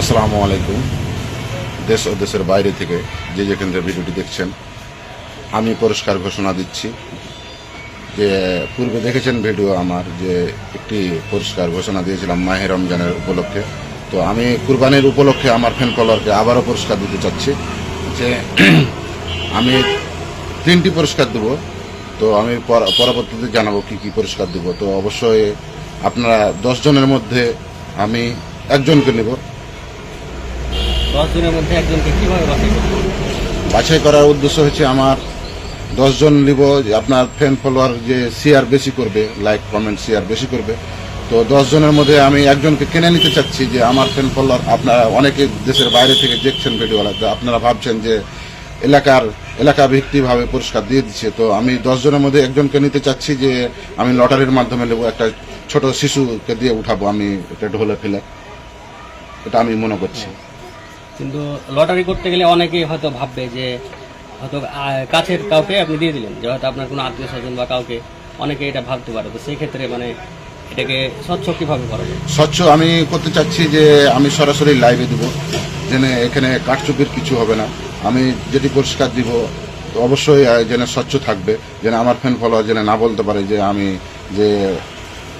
আসসালামু আলাইকুম। দেশ ও দেশের বাইরে থেকে যে যেখান থেকে ভিডিওটি দেখছেন, আমি পুরস্কার ঘোষণা দিচ্ছি যে পূর্বে দেখেছেন ভিডিও আমার যে একটি পুরস্কার ঘোষণা দিয়েছিলাম মাহে রমজানের উপলক্ষে। তো আমি কুরবানির উপলক্ষে আমার ফ্যান ফলোয়ারকে আবারও পুরস্কার দিতে চাচ্ছি যে আমি তিনটি পুরস্কার দেব। তো আমি পর- পরবর্তীতে জানাব কি কি পুরস্কার দেব। তো অবশ্যই আপনারা দশ জনের মধ্যে আমি একজনকে নেব। দশ দিনের মধ্যে একজনকে বাছাই বাছাই করার উদ্দেশ্য হচ্ছে আমার দশজন নিব আপনার ফ্যান ফলোয়ার যে শেয়ার বেশি করবে লাইক কমেন্ট শেয়ার বেশি করবে। তো দশজনের মধ্যে আমি একজনকে কিনে নিতে চাচ্ছি যে আমার ফ্যান ফলোয়ার আপনারা অনেকে দেশের বাইরে থেকে দেখছেন ভিডিওওয়ালা তো আপনারা ভাবছেন যে এলাকার এলাকা ভিত্তিকভাবে পুরস্কার দিয়ে দিচ্ছে। তো আমি দশজনের মধ্যে একজনকে নিতে চাচ্ছি যে আমি লটারির মাধ্যমে নেব, একটা ছোট শিশুকে দিয়ে উঠাবো, আমি এটা ঢোলে ফেলে। এটা আমি মনে করছি। কিন্তু লটারি করতে গেলে অনেকেই হয়তো ভাববে যে, হয়তো কাছের কাউকে আপনি দিয়ে দিলেন, যে হয়তো আপনার কোনো আত্মীয় স্বজন বা কাউকে, অনেকে এটা ভাবতে পারে। তো সেই ক্ষেত্রে মানে এটাকে স্বচ্ছ কীভাবে করা যায়? স্বচ্ছ আমি করতে চাচ্ছি যে, আমি সরাসরি লাইভে দেবো। যেন এখানে কারচুপির কিছু হবে না। আমি যেটি পরিষ্কার দিব অবশ্যই যেন স্বচ্ছ থাকবে। যেন আমার ফ্যান ফলোয়ার যেন না বলতে পারে যে, আমি যে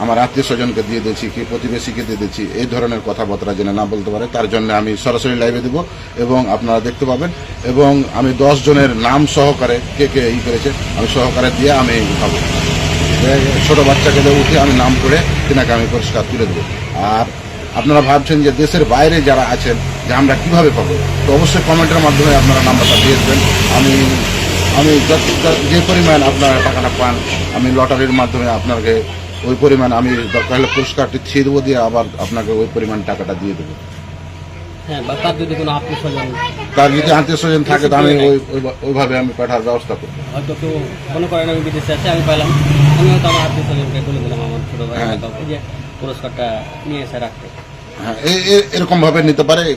আমার আত্মীয় স্বজনকে দিয়ে দিয়েছি, কি প্রতিবেশীকে দিয়ে দিয়েছি, এই ধরনের কথাবার্তা যেন না বলতে পারে, তার জন্য আমি সরাসরি লাইভে দিব এবং আপনারা দেখতে পাবেন। এবং আমি দশ জনের নাম সহকারে কে কে ই করেছে, আমি সহকারে দিয়ে আমি উঠাবো। ছোট বাচ্চাকে উঠে আমি নাম করে তিনাকে আমি পুরস্কার তুলে দেবো। আর আপনারা ভাবছেন যে দেশের বাইরে যারা আছেন, যে আমরা কীভাবে পাবো? তো অবশ্যই কমেন্টের মাধ্যমে আপনারা নাম্বারটা দিয়ে দেবেন। আমি আমি যে পরিমাণ আপনারা টাকাটা পান, আমি লটারির মাধ্যমে আপনাকে ওই পরিমাণ আমি দরকার হলে পুরস্কারটি ছিঁড়ে দেবো দিয়ে আবার আপনাকে ওই পরিমাণ টাকাটা দিয়ে দেবো। হ্যাঁ তার যদি কোনো আত্মীয় স্বজন তার যদি আত্মীয় স্বজন থাকে তো আমি ওই ওই- ওইভাবে আমি পাঠার ব্যবস্থা করব। হয়তো কেউ মনে করেন আমি বিদেশে আছি আমি পাইলাম। আমি হয়তো আমার আত্মীয় স্বজনকে বলে দিলাম আমার ছোট ভাই। যে পুরস্কারটা নিয়ে এসে রাখতে। হ্যাঁ এ- এ- এরকম ভাবে নিতে পারে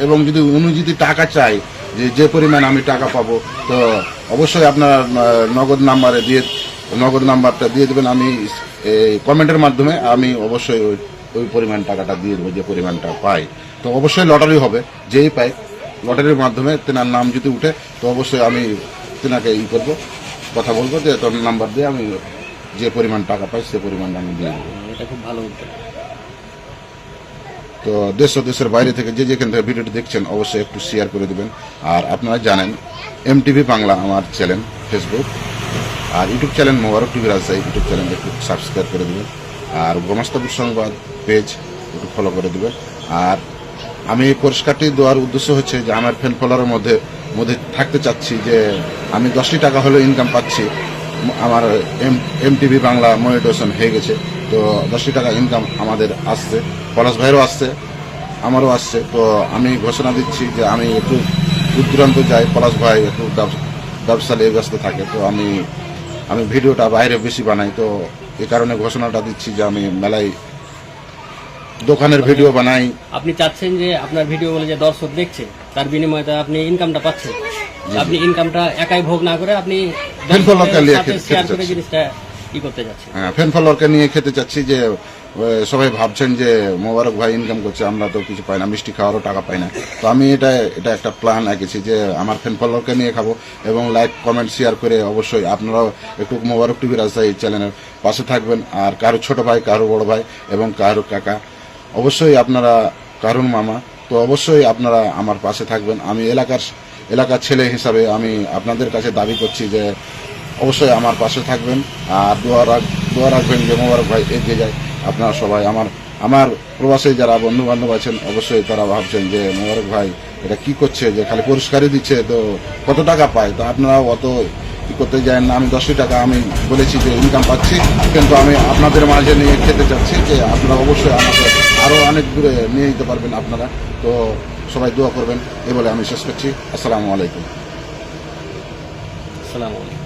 এবং যদি উনি যদি টাকা চাই যে যে পরিমাণ আমি টাকা পাবো তো অবশ্যই আপনার নগদ নাম্বারে দিয়ে নগদ নাম্বারটা দিয়ে দেবেন আমি এই কমেন্টের মাধ্যমে আমি অবশ্যই ওই ওই পরিমাণ টাকাটা দিয়ে দেবো যে পরিমাণটা পাই। তো অবশ্যই লটারি হবে যেই পাই লটারির মাধ্যমে তেনার নাম যদি উঠে তো অবশ্যই আমি তেনাকে ই করব কথা বলব যে তোর নাম্বার দিয়ে আমি যে পরিমাণ টাকা পাই সে পরিমাণটা আমি দিয়ে দেবো। এটা খুব ভালো তো দেশ ও দেশের বাইরে থেকে যে যেখান থেকে ভিডিওটি দেখছেন অবশ্যই একটু শেয়ার করে দেবেন। আর আপনারা জানেন এমটিভি বাংলা আমার চ্যানেল ফেসবুক আর YouTube channel Mobarak TV Rajshahi YouTube channel একটু সাবস্ক্রাইব করে দেবেন। আর গোমাস্তাপুর সংবাদ পেজ একটু ফলো করে দেবেন। আর আমি এই পুরস্কারটি দেওয়ার উদ্দেশ্য হচ্ছে যে আমার ফ্যান ফলোয়ারের মধ্যে মধ্যে থাকতে চাচ্ছি যে আমি দশটি টাকা হলেও ইনকাম পাচ্ছি। আমার M M TV Bangla monetization হয়ে গেছে। তো দশটি টাকা ইনকাম আমাদের আসছে। পলাশ ভাইয়েরও আসছে, আমারও আসছে। তো আমি ঘোষণা দিচ্ছি যে আমি একটু দূর দূরান্ত যাই। পলাশ ভাই একটু ব্যবসা- ব্যবসা নিয়ে ব্যস্ত থাকে। তো আমি আমি ভিডিওটা বাইরে বেশি বানাই তো এ কারণে ঘোষণাটা দিচ্ছি যে আমি মেলায় দোকানের ভিডিও বানাই। আপনি চাচ্ছেন যে আপনার ভিডিও বলে যে দর্শক দেখছে তার বিনিময়ে তো আপনি ইনকামটা পাচ্ছেন। আপনি ইনকামটা একাই ভোগ না করে আপনি ফ্যান ফলোয়ারকে নিয়ে খেতে- চাচ্ছি। হ্যাঁ ফ্যান ফলোয়ারকে নিয়ে খেতে চাচ্ছি যে সবাই ভাবছেন যে মোবারক ভাই ইনকাম করছে, আমরা তো কিছু পাই না, মিষ্টি খাওয়ারও টাকা পাই না। তো আমি এটা এটা একটা প্ল্যান এঁকেছি যে আমার ফ্যান ফলোয়ারকে নিয়ে খাব এবং লাইক কমেন্ট শেয়ার করে অবশ্যই আপনারাও একটু মোবারক টিভি রাজশাহী চ্যানেলের পাশে থাকবেন। আর কারও ছোট ভাই, কারও বড় ভাই এবং কারও কাকা। অবশ্যই আপনারা কারুন মামা, তো অবশ্যই আপনারা আমার পাশে থাকবেন। আমি এলাকার এলাকার ছেলে হিসাবে আমি আপনাদের কাছে দাবি করছি যে অবশ্যই আমার পাশে থাকবেন। আর দোয়া রাখ, দোয়া রাখবেন যে মোবারক ভাই এগিয়ে যায়। আপনারা সবাই আমার আমার প্রবাসে যারা বন্ধু বান্ধব আছেন, অবশ্যই তারা ভাবছেন যে মোবারক ভাই, এটা কি করছে? যে খালি পুরস্কারই দিচ্ছে, তো কত টাকা পায়? তো আপনারাও অত কি করতে যায় না, আমি দশই টাকা আমি বলেছি যে ইনকাম পাচ্ছি, কিন্তু আমি আপনাদের মাঝে নিয়ে খেতে চাচ্ছি যে আপনারা অবশ্যই আমাকে আরও অনেক দূরে নিয়ে যেতে পারবেন আপনারা। তো সবাই দোয়া করবেন, এ বলে আমি শেষ করছি। আসসালামু আলাইকুম। আসসালামু আলাইকুম।